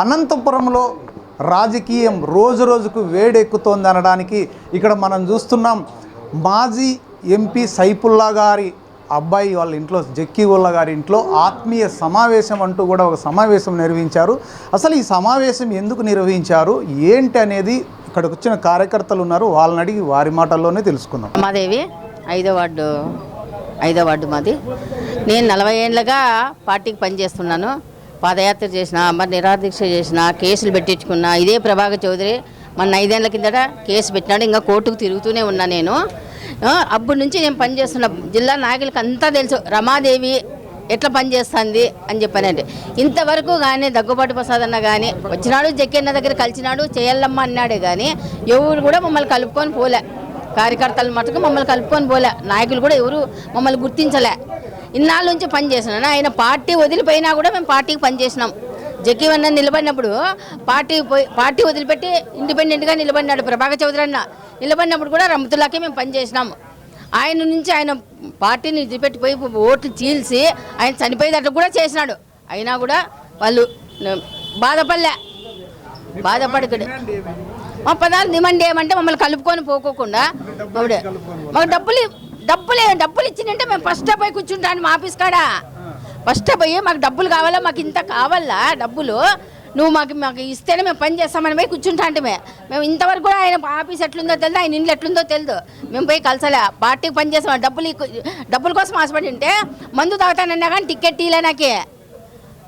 అనంతపురంలో రాజకీయం రోజు రోజుకు వేడెక్కుతోంది అనడానికి ఇక్కడ మనం చూస్తున్నాం మాజీ ఎంపీ సైపుల్లా గారి అబ్బాయి వాళ్ళ ఇంట్లో జక్కీవుల్లా గారి ఇంట్లో ఆత్మీయ సమావేశం అంటూ కూడా ఒక సమావేశం నిర్వహించారు. అసలు ఈ సమావేశం ఎందుకు నిర్వహించారు? ఏంటి అనేది ఇక్కడికి వచ్చిన కార్యకర్తలు ఉన్నారు. వాళ్ళని అడిగి వారి మాటల్లోనే తెలుసుకుందాం. మాదేవి ఐదో వార్డు ఐదో వార్డు మాది. నేను నలభై ఏళ్ళగా పార్టీకి పనిచేస్తున్నాను. పాదయాత్ర చేసిన మరి నిరాదీక్ష చేసిన కేసులు పెట్టించుకున్నా ఇదే ప్రభాకర్ చౌదరి మొన్న ఐదేళ్ళ కిందట కేసు పెట్టినాడు ఇంకా కోర్టుకు తిరుగుతూనే ఉన్నా నేను. అప్పటి నుంచి నేను పనిచేస్తున్న జిల్లా నాయకులకు అంతా తెలుసు రమాదేవి ఎట్లా పనిచేస్తుంది అని చెప్పానంటే ఇంతవరకు కానీ దగ్గుబాటు ప్రసాద్ అన్న కానీ వచ్చినాడు జక్కన్న దగ్గర కలిసినాడు చేయల్లమ్మ అన్నాడే కానీ ఎవరు కూడా మమ్మల్ని కలుపుకొని పోలే. కార్యకర్తలు మటుకు మమ్మల్ని కలుపుకొని పోలే. నాయకులు కూడా ఎవరు మమ్మల్ని గుర్తించలే. ఇన్నాళ్ళ నుంచి పనిచేసినాను ఆయన పార్టీ వదిలిపోయినా కూడా మేము పార్టీకి పనిచేసినాం జగ్గీవన్న నిలబడినప్పుడు పార్టీ పోయి పార్టీ వదిలిపెట్టి ఇండిపెండెంట్గా నిలబడినాడు ప్రభాకర్ చౌదరి అన్న. నిలబడినప్పుడు కూడా రమతులకే మేము పనిచేసినాము ఆయన నుంచి ఆయన పార్టీని వదిలిపెట్టిపోయి ఓట్లు చీల్చి ఆయన చనిపోయేటట్లు కూడా చేసినాడు. అయినా కూడా వాళ్ళు బాధపడలే. బాధపడకడు. మా పదాలు నిమండి ఏమంటే మమ్మల్ని కలుపుకొని పోకోకుండా మాకు డబ్బులు డబ్బులు డబ్బులు ఇచ్చిందంటే మేము ఫస్ట్ పోయి కూర్చుంటాను మా ఆఫీస్ కాడ? ఫస్ట్ పోయి మాకు డబ్బులు కావాలా? మాకు ఇంత కావాలా డబ్బులు? నువ్వు మాకు మాకు ఇస్తేనే మేము పని చేస్తామని పోయి కూర్చుంటా అంటే మేము ఇంతవరకు కూడా ఆయన ఆఫీస్ ఎట్లుందో తెలియదు ఆయన ఇండ్లు ఎట్లుందో తెలియదు మేము పోయి కలిసలే. పార్టీకి పని చేస్తాం. డబ్బులు డబ్బుల కోసం ఆశపడి ఉంటే మందు తాగుతానన్నా కానీ టికెట్ ఇలే నాకే.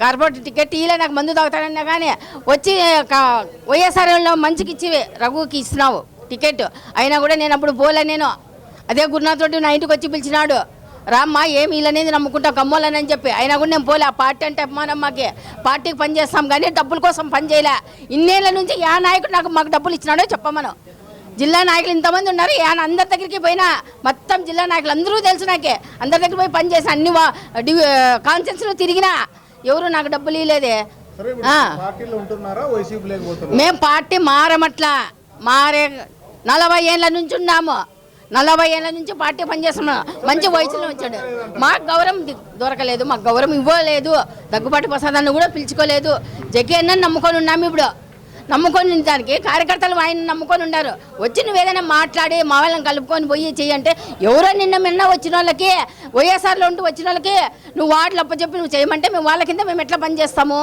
కార్పొరేట్ టికెట్ ఇలా నాకు మందు తాగుతాడన్నా కానీ వచ్చి వైఎస్ఆర్లో మంచికి ఇచ్చి రఘుకి ఇస్తున్నావు టికెట్ అయినా కూడా నేను అప్పుడు పోలే నేను. అదే గురునాథ్ నా ఇంటికి వచ్చి పిలిచినాడు. రామ్మా ఏమి వీళ్ళనేది నమ్ముకుంటా కమ్మోలనని చెప్పి. అయినా కూడా నేను పోలే ఆ పార్టీ అంటే అభిమానం మాకే. పార్టీకి పని చేస్తాం కానీ డబ్బుల కోసం పనిచేయలే ఇన్నేళ్ళ నుంచి యా నాయకుడు నాకు మాకు డబ్బులు ఇచ్చినాడో చెప్పమను. జిల్లా నాయకులు ఇంతమంది ఉన్నారు ఆయన అందరి దగ్గరికి పోయినా మొత్తం జిల్లా నాయకులు అందరూ తెలుసు నాకే. అందరి దగ్గర పోయి పని చేసి అన్ని కాన్సెన్స్లో తిరిగినా. ఎవరు నాకు డబ్బులు ఇవ్వలేదే. ఆ. పార్టీలో ఉంటున్నారా? వైసీపీ లేకపోతున్నారు? మేం పార్టీ మారమట్లా. మారే నలభై ఏళ్ళ నుంచి ఉన్నాము. నలభై ఏళ్ళ నుంచి పార్టీ పనిచేస్తున్నాం. మంచి వయసులో వచ్చాడు. మాకు గౌరవం దొరకలేదు. మాకు గౌరవం ఇవ్వలేదు. దగ్గుబాటి ప్రసాదాన్ని కూడా పిలుచుకోలేదు. జగ్గి అన్న నమ్ముకొని ఉన్నాము ఇప్పుడు. నమ్ముకొని దానికి కార్యకర్తలు ఆయన నమ్ముకొని ఉన్నారు వచ్చి నువ్వు ఏదైనా మాట్లాడి మా వాళ్ళని కలుపుకొని పోయి చేయంటే ఎవరో నిన్న నిన్న వచ్చిన వాళ్ళకి వైఎస్ఆర్లో ఉంటూ వచ్చిన వాళ్ళకి నువ్వు వాటిలో అప్పచెప్పి నువ్వు చేయమంటే మేము వాళ్ళ కింద మేము ఎట్లా పనిచేస్తాము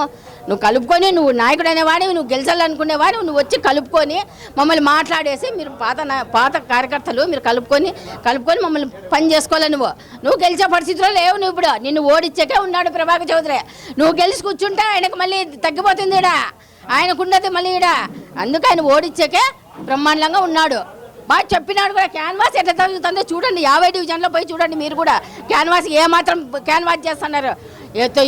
నువ్వు కలుపుకొని నువ్వు నాయకుడు అనేవాడివి నువ్వు గెలిచాలనుకునేవాడు నువ్వు వచ్చి కలుపుకొని మమ్మల్ని మాట్లాడేసి మీరు పాత పాత కార్యకర్తలు మీరు కలుపుకొని కలుపుకొని మమ్మల్ని పని చేసుకోవాలి నువ్వు. నువ్వు గెలిచే పరిస్థితిలో లేవు నువ్వు ఇప్పుడు. నిన్ను ఓడిచ్చాకే ఉన్నాడు ప్రభాకర్ చౌదరి. నువ్వు గెలిచి కూర్చుంటే ఆయనకు మళ్ళీ తగ్గిపోతుంది ఈడ. ఆయనకున్నది మళ్ళీ ఈడ. అందుకు ఆయన ఓడించాకే బ్రహ్మాండంగా ఉన్నాడు. బాగా చెప్పినాడు కూడా క్యాన్వాస్ ఎట్లా జరుగుతుందో చూడండి యాభై డివిజన్లో పోయి చూడండి మీరు కూడా. క్యాన్వాస్ ఏమాత్రం క్యాన్వాస్ చేస్తున్నారు?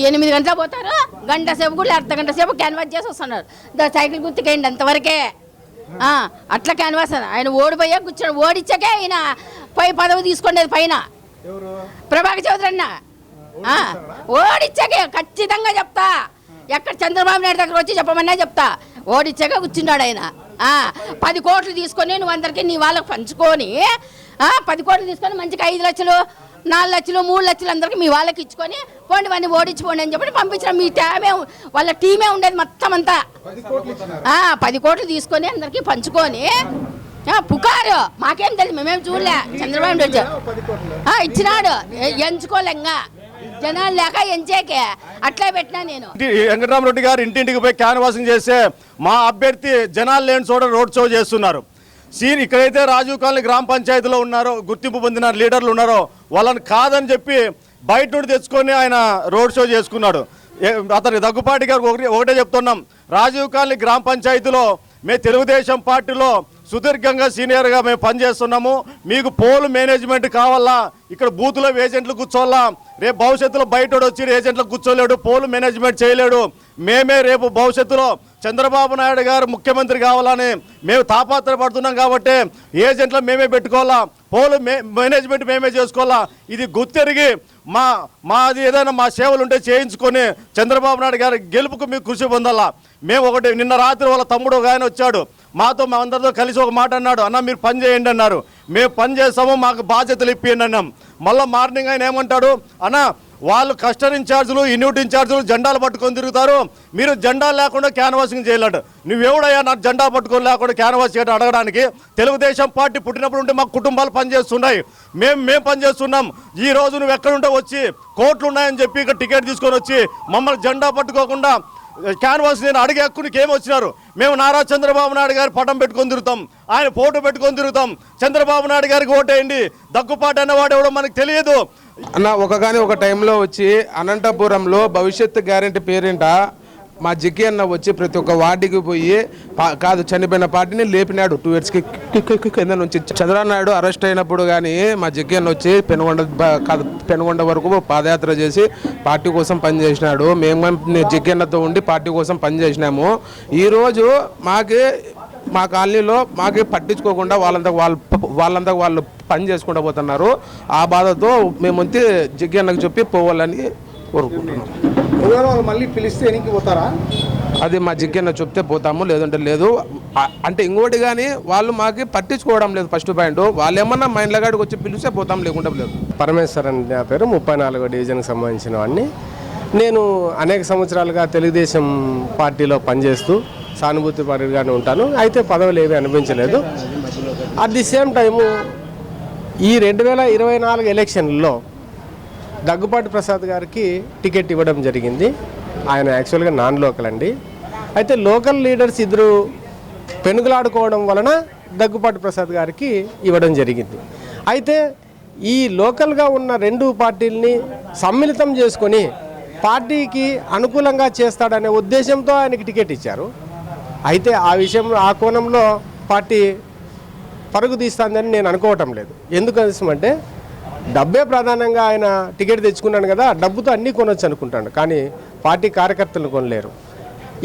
ఎనిమిది గంటలకు పోతారు గంట సేపు కూడా అర్ధ గంట సేపు క్యాన్వాస్ చేసి వస్తున్నారు. దా సైకిల్ గుర్తుకేయండి అంతవరకే. అట్లా క్యాన్వాస్ ఆయన ఓడిపోయా కూర్చొని ఓడిచ్చాకే ఆయన పై పదవి తీసుకునేది పైన. ప్రభాకర్ చౌదరి అన్న. ఓడిచ్చాకే ఖచ్చితంగా చెప్తా. ఎక్కడ చంద్రబాబు నాయుడు దగ్గర వచ్చి చెప్పమన్నా చెప్తా. ఓడిచ్చాక కూర్చున్నాడు ఆయన. పది కోట్లు తీసుకొని నువ్వు అందరికీ నీ వాళ్ళకి పంచుకొని పది కోట్లు తీసుకొని మంచిగా ఐదు లక్షలు నాలుగు లక్షలు మూడు లక్షలు అందరికి మీ వాళ్ళకి ఇచ్చుకొని పోండి వాడిని ఓడించుకోండి అని చెప్పి పంపించిన మీ టీమే వాళ్ళ టీమే ఉండేది మొత్తం అంతా. పది కోట్లు తీసుకొని అందరికి పంచుకొని పుకారు. మాకేం తెలియదు మేమేం చూడలే. చంద్రబాబు ఇచ్చినాడు. ఎంచుకోలేంగా జనాలు లేక ఎంచేకే. అట్లా పెట్టినా నేను. వెంకటరామరెడ్డి గారు ఇంటింటికి పోయి క్యాన్వాసింగ్ చేస్తే మా అభ్యర్థి జనాలు లేని చోట రోడ్ షో చేస్తున్నారు. సీన్ ఇక్కడైతే రాజీవ్ కాలనీ గ్రామ పంచాయతీలో ఉన్నారో గుర్తింపు పొందిన లీడర్లు ఉన్నారో వాళ్ళని కాదని చెప్పి బయట నుండి తెచ్చుకొని ఆయన రోడ్ షో చేసుకున్నాడు. అతని దగ్గుపాటి గారు ఒకటి ఒకటే చెప్తున్నాం. రాజీవ్ కాలనీ గ్రామ పంచాయతీలో మేము తెలుగుదేశం పార్టీలో సుదీర్ఘంగా సీనియర్గా మేము పనిచేస్తున్నాము. మీకు పోల్ మేనేజ్మెంట్ కావాలా? ఇక్కడ బూత్లో ఏజెంట్లు కూర్చోవాలా? రేపు భవిష్యత్తులో బయట వచ్చి ఏజెంట్లు కూర్చోలేడు పోల్ మేనేజ్మెంట్ చేయలేడు. మేమే రేపు భవిష్యత్తులో చంద్రబాబు నాయుడు గారు ముఖ్యమంత్రి కావాలని మేము తాపాత్రపడుతున్నాం కాబట్టి ఏజెంట్లు మేమే పెట్టుకోవాలా? పోలు మే మేనేజ్మెంట్ మేమే చేసుకోవాలా? ఇది గుర్తెరిగి మా మాది ఏదైనా మా సేవలు ఉంటే చేయించుకొని చంద్రబాబు నాయుడు గారి గెలుపుకు మీకు కృషి పొందాలా? మేము ఒకటి నిన్న రాత్రి వాళ్ళ తమ్ముడు ఒక ఆయన వచ్చాడు. మాతో మా అందరితో కలిసి ఒక మాట అన్నాడు. అన్న మీరు పని చేయండి అన్నారు. మేము పని చేస్తాము మాకు బాధ్యతలు ఇప్పియండి అన్నాం. మళ్ళీ మార్నింగ్ ఆయన ఏమంటాడు? అన్న వాళ్ళు కస్టర్ ఇన్ఛార్జీలు ఇన్యూట్ ఇన్ఛార్జీలు జెండాలు పట్టుకొని తిరుగుతారు. మీరు జెండా లేకుండా క్యాన్వాసింగ్ చేయలేడు. నువ్వెవడయ్యా నాకు జెండా పట్టుకొని లేకుండా క్యాన్వాస్ చేయడం అడగడానికి? తెలుగుదేశం పార్టీ పుట్టినప్పుడు ఉంటే మా కుటుంబాలు పనిచేస్తున్నాయి. మేము మేము పనిచేస్తున్నాం. ఈ రోజు నువ్వు ఎక్కడుంటే వచ్చి కోట్లు ఉన్నాయని చెప్పి ఇక్కడ టికెట్ తీసుకొని వచ్చి మమ్మల్ని జెండా పట్టుకోకుండా క్యాన్వాస్ నేను అడిగే హక్కు నీకు వచ్చినారు మేము నారా చంద్రబాబు నాయుడు గారి పటం పెట్టుకొని తిరుగుతాం. ఆయన ఫోటో పెట్టుకొని తిరుగుతాం. చంద్రబాబు నాయుడు గారికి ఓటేయండి. దగ్గుపాటు అన్నవాడు ఎవడో మనకు తెలియదు. అన్న ఒకగాని ఒక టైంలో వచ్చి అనంతపురంలో భవిష్యత్తు గ్యారెంటీ పేరింట? మా జిక్కి అన్న వచ్చి ప్రతి ఒక్క వార్డుకి పోయి కాదు చనిపోయిన పార్టీని లేపినాడు టూ ఇయర్స్కి. కింద నుంచి చంద్రనాయుడు అరెస్ట్ అయినప్పుడు కానీ మా జిక్కి అన్న వచ్చి పెనుగొండ కాదు పెనుగొండ వరకు పాదయాత్ర చేసి పార్టీ కోసం పనిచేసినాడు మేము జిక్కి అన్నతో ఉండి పార్టీ కోసం పనిచేసినాము ఈరోజు మాకు మా కాలనీలో మాకు పట్టించుకోకుండా వాళ్ళంతా వాళ్ళు వాళ్ళంతా వాళ్ళు పని చేసుకుంటూ పోతున్నారు. ఆ బాధతో మేము వచ్చి అన్నకు చెప్పి పోవాలని కోరుకుంటున్నాం. ఒకవేళ వాళ్ళు మళ్ళీ పిలిస్తే ఎనికి పోతారా? అది మా జిగ్గి అన్న చెప్తే పోతాము లేదంటే లేదు. అంటే ఇంకోటి కానీ వాళ్ళు మాకు పట్టించుకోవడం లేదు ఫస్ట్ పాయింట్. వాళ్ళు ఏమన్నా మా ఇంట్లో కాడికి వచ్చి పిలిస్తే పోతాం లేకుండా లేదు. పరమేశ్వర్ అని నా పేరు. ముప్పై నాలుగో డివిజన్కి సంబంధించిన వాడిని నేను అనేక సంవత్సరాలుగా తెలుగుదేశం పార్టీలో పనిచేస్తూ సానుభూతి పరుగానే ఉంటాను. అయితే పదవులు ఏమీ అనిపించలేదు. అట్ ది సేమ్ టైము ఈ రెండు వేల ఇరవై నాలుగు ఎలక్షన్లలో దగ్గుపాటి ప్రసాద్ గారికి టికెట్ ఇవ్వడం జరిగింది. ఆయన యాక్చువల్గా నాన్ లోకల్ అండి. అయితే లోకల్ లీడర్స్ ఇద్దరు పెనుగులాడుకోవడం వలన దగ్గుపాటి ప్రసాద్ గారికి ఇవ్వడం జరిగింది. అయితే ఈ లోకల్గా ఉన్న రెండు పార్టీల్ని సమ్మిళితం చేసుకొని పార్టీకి అనుకూలంగా చేస్తాడనే ఉద్దేశంతో ఆయనకి టికెట్ ఇచ్చారు. అయితే ఆ విషయం ఆ కోణంలో పార్టీ పరుగు తీస్తుందని నేను అనుకోవటం లేదు. ఎందుకు అంటే డబ్బే ప్రధానంగా ఆయన టికెట్ తెచ్చుకున్నాను కదా డబ్బుతో అన్నీ కొనొచ్చు అనుకుంటాను కానీ పార్టీ కార్యకర్తలు కొనలేరు.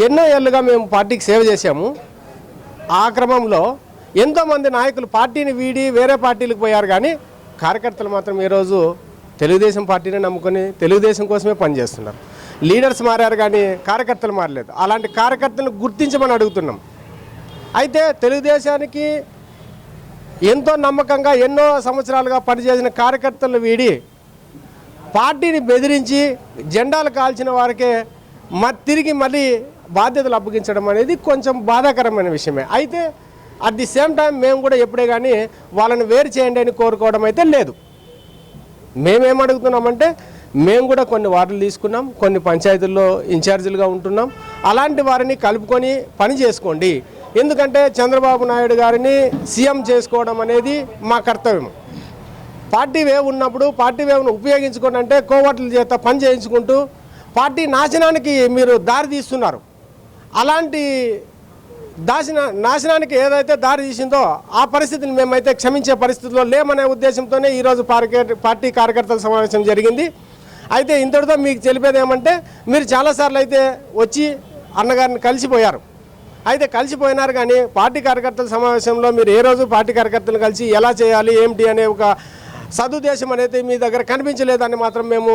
ఎన్నో ఏళ్ళుగా మేము పార్టీకి సేవ చేశాము. ఆ క్రమంలో ఎంతోమంది నాయకులు పార్టీని వీడి వేరే పార్టీలకు పోయారు కానీ కార్యకర్తలు మాత్రం ఈరోజు తెలుగుదేశం పార్టీని నమ్ముకొని తెలుగుదేశం కోసమే పనిచేస్తున్నారు. లీడర్స్ మారారు కానీ కార్యకర్తలు మారలేదు. అలాంటి కార్యకర్తలను గుర్తించమని అడుగుతున్నాం. అయితే తెలుగుదేశానికి ఎంతో నమ్మకంగా ఎన్నో సంవత్సరాలుగా పనిచేసిన కార్యకర్తలు వీడి పార్టీని బెదిరించి జెండాలు కాల్చిన వారికే మ తిరిగి మళ్ళీ బాధ్యతలు అప్పగించడం అనేది కొంచెం బాధాకరమైన విషయమే. అయితే అట్ ది సేమ్ టైం మేము కూడా ఎప్పుడే కానీ వాళ్ళని వేరు చేయండి అని కోరుకోవడం అయితే లేదు. మేమేం అడుగుతున్నామంటే మేము కూడా కొన్ని వార్డులు తీసుకున్నాం కొన్ని పంచాయతీల్లో ఇన్ఛార్జీలుగా ఉంటున్నాం. అలాంటి వారిని కలుపుకొని పని చేసుకోండి. ఎందుకంటే చంద్రబాబు నాయుడు గారిని సీఎం చేసుకోవడం అనేది మా కర్తవ్యం. పార్టీ వేవ్ ఉన్నప్పుడు పార్టీ వేవ్ను ఉపయోగించుకోండి అంటే కోవట్ల చేత పని చేయించుకుంటూ పార్టీ నాశనానికి మీరు దారి తీస్తున్నారు. అలాంటి దాచిన నాశనానికి ఏదైతే దారి తీసిందో ఆ పరిస్థితిని మేమైతే క్షమించే పరిస్థితిలో లేమనే ఉద్దేశంతోనే ఈరోజు పార్కే- పార్టీ కార్యకర్తల సమావేశం జరిగింది. అయితే ఇంతటితో మీకు తెలిపేది ఏమంటే మీరు చాలాసార్లు అయితే వచ్చి అన్నగారిని కలిసిపోయారు. అయితే కలిసిపోయినారు కానీ పార్టీ కార్యకర్తల సమావేశంలో మీరు ఏ రోజు పార్టీ కార్యకర్తలు కలిసి ఎలా చేయాలి ఏమిటి అనే ఒక సదుద్దేశం అనేది మీ దగ్గర కనిపించలేదని మాత్రం మేము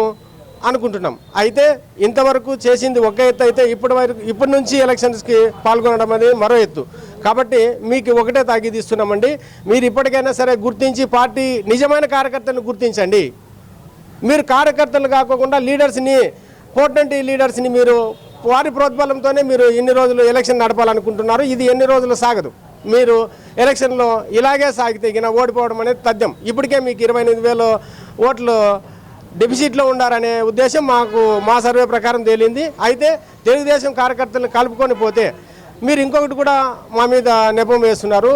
అనుకుంటున్నాం. అయితే ఇంతవరకు చేసింది ఒక ఎత్తు అయితే ఇప్పటి వరకు ఇప్పటి నుంచి ఎలక్షన్స్కి పాల్గొనడం అనేది మరో ఎత్తు. కాబట్టి మీకు ఒకటే తాగిదిస్తున్నామండి మీరు ఇప్పటికైనా సరే గుర్తించి పార్టీ నిజమైన కార్యకర్తలను గుర్తించండి. మీరు కార్యకర్తలు కాకుండా లీడర్స్ని పోర్టెంట్ లీడర్స్ని మీరు వారి ప్రోద్బలంతోనే మీరు ఎన్ని రోజులు ఎలక్షన్ నడపాలనుకుంటున్నారు. ఇది ఎన్ని రోజులు సాగదు. మీరు ఎలక్షన్లో ఇలాగే సాగితే గిన ఓడిపోవడం అనేది తథ్యం. ఇప్పటికే మీకు ఇరవై ఎనిమిది వేలు ఓట్లు డెఫిసిట్లో ఉండారనే ఉద్దేశం మాకు మా సర్వే ప్రకారం తేలింది. అయితే తెలుగుదేశం కార్యకర్తలను కలుపుకొని పోతే మీరు ఇంకొకటి కూడా మా మీద నెపం వేస్తున్నారు.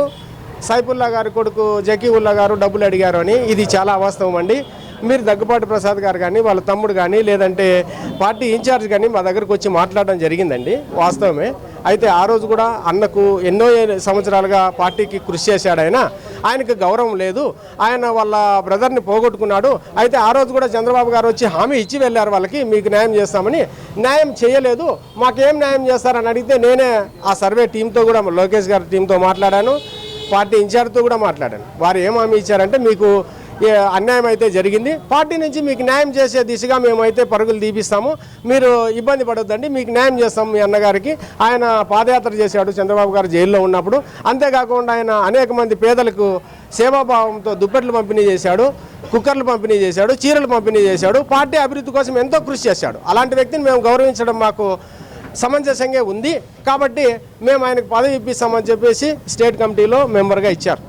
సైఫుల్లా గారి కొడుకు జకీవుల్లా గారు డబ్బులు అడిగారు అని. ఇది చాలా అవాస్తవం అండి. మీరు దగ్గుపాటి ప్రసాద్ గారు కానీ వాళ్ళ తమ్ముడు కానీ లేదంటే పార్టీ ఇన్ఛార్జ్ కానీ మా దగ్గరకు వచ్చి మాట్లాడడం జరిగిందండి వాస్తవమే. అయితే ఆ రోజు కూడా అన్నకు ఎన్నో ఏ- సంవత్సరాలుగా పార్టీకి కృషి చేశాడు ఆయన. ఆయనకు గౌరవం లేదు. ఆయన వాళ్ళ బ్రదర్ని పోగొట్టుకున్నాడు. అయితే ఆ రోజు కూడా చంద్రబాబు గారు వచ్చి హామీ ఇచ్చి వెళ్ళారు వాళ్ళకి మీకు న్యాయం చేస్తామని. న్యాయం చేయలేదు. మాకేం న్యాయం చేస్తారని అడిగితే నేనే ఆ సర్వే టీంతో కూడా లోకేష్ గారి టీంతో మాట్లాడాను. పార్టీ ఇన్ఛార్జ్తో కూడా మాట్లాడాను. వారు ఏం హామీ ఇచ్చారంటే మీకు అన్యాయం అయితే జరిగింది. పార్టీ నుంచి మీకు న్యాయం చేసే దిశగా మేమైతే పరుగులు తీపిస్తాము. మీరు ఇబ్బంది పడొద్దండి మీకు న్యాయం చేస్తాం మీ అన్నగారికి. ఆయన పాదయాత్ర చేశాడు చంద్రబాబు గారు జైల్లో ఉన్నప్పుడు. అంతేకాకుండా ఆయన అనేక మంది పేదలకు సేవాభావంతో దుప్పట్లు పంపిణీ చేశాడు కుక్కర్లు పంపిణీ చేశాడు చీరలు పంపిణీ చేశాడు. పార్టీ అభివృద్ధి కోసం ఎంతో కృషి చేశాడు. అలాంటి వ్యక్తిని మేము గౌరవించడం మాకు సమంజసంగా ఉంది. కాబట్టి మేము ఆయనకు పదవి ఇప్పిస్తామని చెప్పేసి స్టేట్ కమిటీలో మెంబర్గా ఇచ్చారు.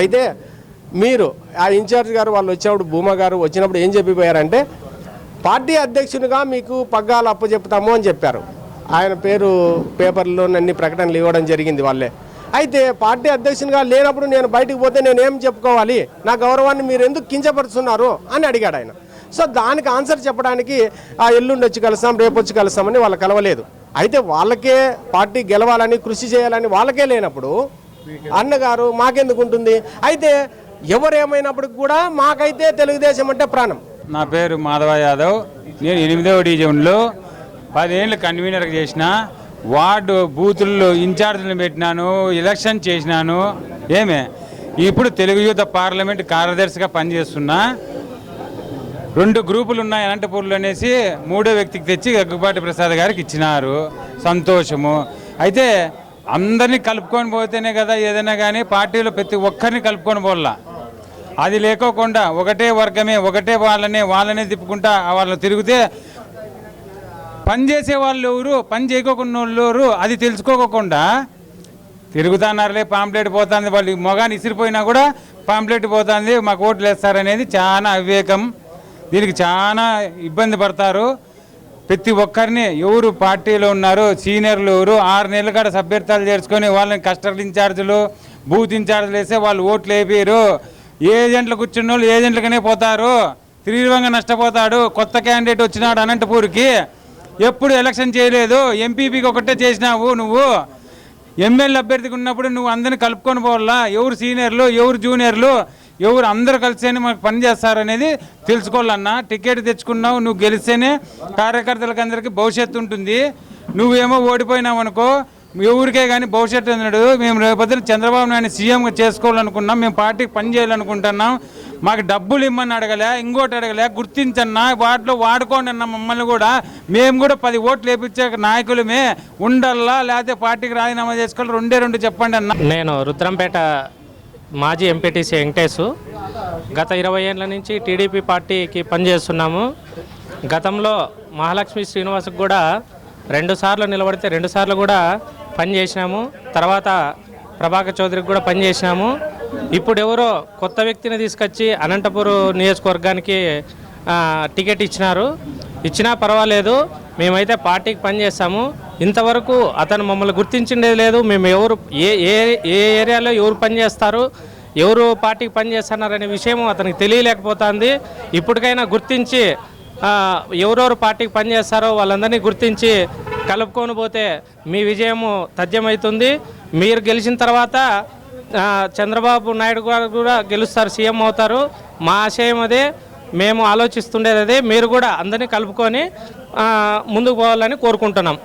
అయితే మీరు ఆ ఇన్ఛార్జ్ గారు వాళ్ళు వచ్చినప్పుడు భూమా గారు వచ్చినప్పుడు ఏం చెప్పిపోయారంటే పార్టీ అధ్యక్షునిగా మీకు పగ్గాలు అప్పచెప్తాము అని చెప్పారు. ఆయన పేరు పేపర్లో అన్ని ప్రకటనలు ఇవ్వడం జరిగింది వాళ్ళే. అయితే పార్టీ అధ్యక్షునిగా లేనప్పుడు నేను బయటకు పోతే నేను ఏం చెప్పుకోవాలి? నా గౌరవాన్ని మీరు ఎందుకు కించపరుస్తున్నారు? అని అడిగాడు ఆయన. సో దానికి ఆన్సర్ చెప్పడానికి ఆ ఎల్లుండి వచ్చి కలుస్తాం రేపు వచ్చి కలుస్తామని వాళ్ళు కలవలేదు. అయితే వాళ్ళకే పార్టీ గెలవాలని కృషి చేయాలని వాళ్ళకే లేనప్పుడు అన్నగారు మాకెందుకు ఉంటుంది? అయితే ఎవరేమైనప్పటికి కూడా మాకైతే తెలుగుదేశం అంటే ప్రాణం. నా పేరు మాధవ యాదవ్. నేను ఎనిమిదవ డివిజన్లో పదేళ్ళు కన్వీనర్ చేసిన వార్డు బూతుల్లో ఇన్ఛార్జీలు పెట్టినాను ఎలక్షన్ చేసినాను. ఏమే? ఇప్పుడు తెలుగు యూత పార్లమెంట్ కార్యదర్శిగా పనిచేస్తున్నా రెండు గ్రూపులు ఉన్నాయి అనంతపూర్లో అనేసి మూడో వ్యక్తికి తెచ్చి గగ్గుపాటి ప్రసాద్ గారికి ఇచ్చినారు. సంతోషము. అయితే అందరినీ కలుపుకొని పోతేనే కదా ఏదైనా కానీ పార్టీలో ప్రతి ఒక్కరిని కలుపుకొని పోల్లా అది లేకోకుండా ఒకటే వర్గమే ఒకటే వాళ్ళనే వాళ్ళనే తిప్పుకుంటా వాళ్ళు తిరిగితే పని చేసే వాళ్ళు ఎవరు? పని చేయకోకుండా వాళ్ళు ఎవరు అది తెలుసుకోకుండా తిరుగుతున్నారులే పాంప్లెట్ పోతుంది వాళ్ళు మొగాన్ని ఇసిరిపోయినా కూడా పాంప్లెట్ పోతుంది మాకు ఓట్లు వేస్తారనేది చాలా అవివేకం. దీనికి చాలా ఇబ్బంది పడతారు. ప్రతి ఒక్కరిని ఎవరు పార్టీలో ఉన్నారు సీనియర్లు ఎవరు ఆరు నెలల కాడ సభ్యర్థాలు చేర్చుకొని వాళ్ళని కస్టమర్ ఇన్ఛార్జీలు బూత్ ఇన్ఛార్జీలు వేస్తే వాళ్ళు ఓట్లు వేపారు ఏజెంట్లు కూర్చున్న వాళ్ళు ఏజెంట్లకనే పోతారు. తీవ్రంగా నష్టపోతాడు. కొత్త క్యాండిడేట్ వచ్చినాడు అనంతపూర్కి. ఎప్పుడు ఎలక్షన్ చేయలేదు. ఎంపీపీకి ఒకటే చేసినావు నువ్వు. ఎమ్మెల్యే అభ్యర్థికి ఉన్నప్పుడు నువ్వు అందరిని కలుపుకొని పోవాలా? ఎవరు సీనియర్లు ఎవరు జూనియర్లు ఎవరు అందరు కలిసేనే మనకు పని చేస్తారనేది తెలుసుకోవాలన్నా. టికెట్ తెచ్చుకున్నావు నువ్వు గెలిస్తేనే కార్యకర్తలకు అందరికీ భవిష్యత్తు ఉంటుంది. నువ్వేమో ఓడిపోయినావు అనుకో ఊరికే కానీ భవిష్యత్తు అన్నాడు మేము రేపొద్దున చంద్రబాబు నాయుడు సీఎంగా చేసుకోవాలనుకున్నాం. మేము పార్టీకి పని చేయాలనుకుంటున్నాం. మాకు డబ్బులు ఇమ్మని అడగలే ఇంకోటి అడగలే గుర్తించన్నా వాటిలో వాడుకోండి అన్న మమ్మల్ని కూడా. మేము కూడా పది ఓట్లు వేపించే నాయకులమే. ఉండల్లా లేకపోతే పార్టీకి రాజీనామా చేసుకోవాలి. రెండే రెండు చెప్పండి అన్న. నేను రుద్రంపేట మాజీ ఎంపీటీసీ వెంకటేశు. గత ఇరవై ఏళ్ళ నుంచి టీడీపీ పార్టీకి పనిచేస్తున్నాము గతంలో మహాలక్ష్మి శ్రీనివాస్కి కూడా రెండు సార్లు నిలబడితే రెండు సార్లు పని పనిచేసినాము తర్వాత ప్రభాకర్ చౌదరికి కూడా పనిచేసినాము ఇప్పుడు ఎవరో కొత్త వ్యక్తిని తీసుకొచ్చి అనంతపురం నియోజకవర్గానికి టికెట్ ఇచ్చినారు. ఇచ్చినా పర్వాలేదు. మేమైతే పార్టీకి పనిచేస్తాము ఇంతవరకు అతను మమ్మల్ని గుర్తించిండేది లేదు. మేము ఎవరు ఏ ఏ ఏ ఏరియాలో ఎవరు పనిచేస్తారు ఎవరు పార్టీకి పనిచేస్తున్నారనే విషయం అతనికి తెలియలేకపోతుంది. ఇప్పటికైనా గుర్తించి ఎవరెవరు పార్టీకి పనిచేస్తారో వాళ్ళందరినీ గుర్తించి కలుపుకొని పోతే మీ విజయము తథ్యమవుతుంది మీరు గెలిచిన తర్వాత చంద్రబాబు నాయుడు గారు కూడా గెలుస్తారు సీఎం అవుతారు. మా ఆశయం అదే మేము ఆలోచిస్తుండేది అదే మీరు కూడా అందరినీ కలుపుకొని ముందుకు పోవాలని కోరుకుంటున్నాం.